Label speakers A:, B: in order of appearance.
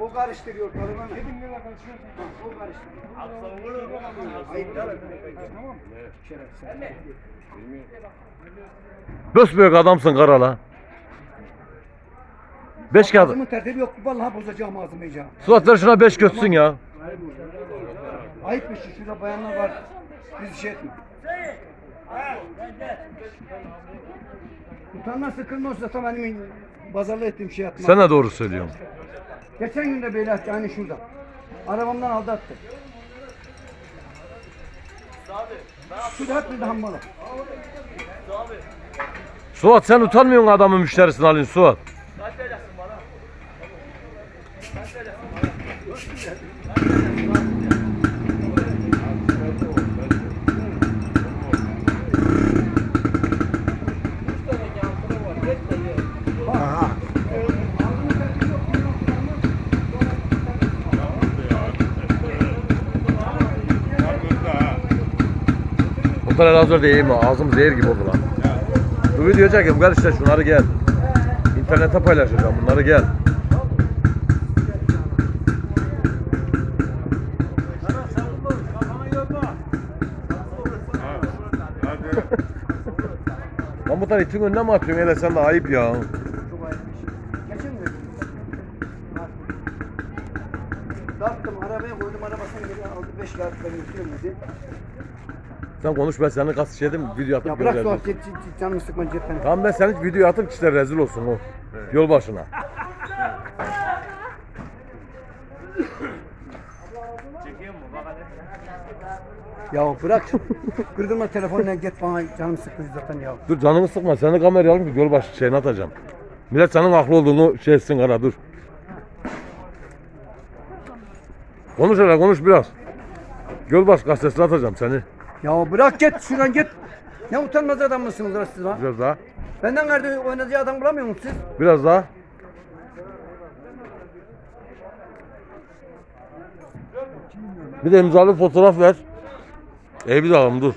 A: O karıştırıyor karıma. Dedim ne karıştırıyor? O karıştırıyor. Ayıp değil mi? Tamam mı? Şerefsiz.
B: Büyük adamsın karala. Beş kağıt.
A: Ağzımın tertibi yok. Vallahi bozacağım ağzımı iyice.
B: Suat ver şuna beş götsün ya.
A: Ayıpmış. Şurada bayanlar var. Biz şey etme. Utanmaz sıkılmaz da benim bazarlı ettiğim şey yapma.
B: De doğru söylüyorsun.
A: Geçen gün de böyle yani şurada. Arabamdan aldattı. Şurada hep bir hambalı.
B: Suat sen utanmıyorsun adamın müşterisini alın Suat. Bu kadar az önce yiyeyim? Ağzım zehir gibi oldu lan. Bu video çekim gel işte şunları gel. İnternete paylaşacağım bunları gel. Lan bu tane itin önüne mi atıyorsun hele sen de ayıp ya.
A: Dağıttım arabaya koydum arabasını geri aldı. Beş kağıt ben götürüyorum dedi.
B: Sen konuş ben seni kas şeydim video atıp
A: Ya bırak
B: gönderdim.
A: Suat git, git, canımı sıkma cepten.
B: Tamam ben seni video atıp işte rezil olsun o. Yol başına.
A: Ya bırak. Kırdırma telefonla git bana canım sıkıldı zaten ya.
B: Dur canımı sıkma seni kameraya alayım ki yol başı şeyini atacağım. Millet senin haklı olduğunu şey etsin ara dur. Konuş hele konuş biraz. Gölbaş gazetesine atacağım seni.
A: Ya bırak git şuradan git. Ne utanmaz adam mısınız lan siz lan?
B: Biraz daha.
A: Benden nerede oynadığı adam bulamıyor musunuz siz?
B: Biraz daha. Bir de imzalı fotoğraf ver. İyi bir alalım dur.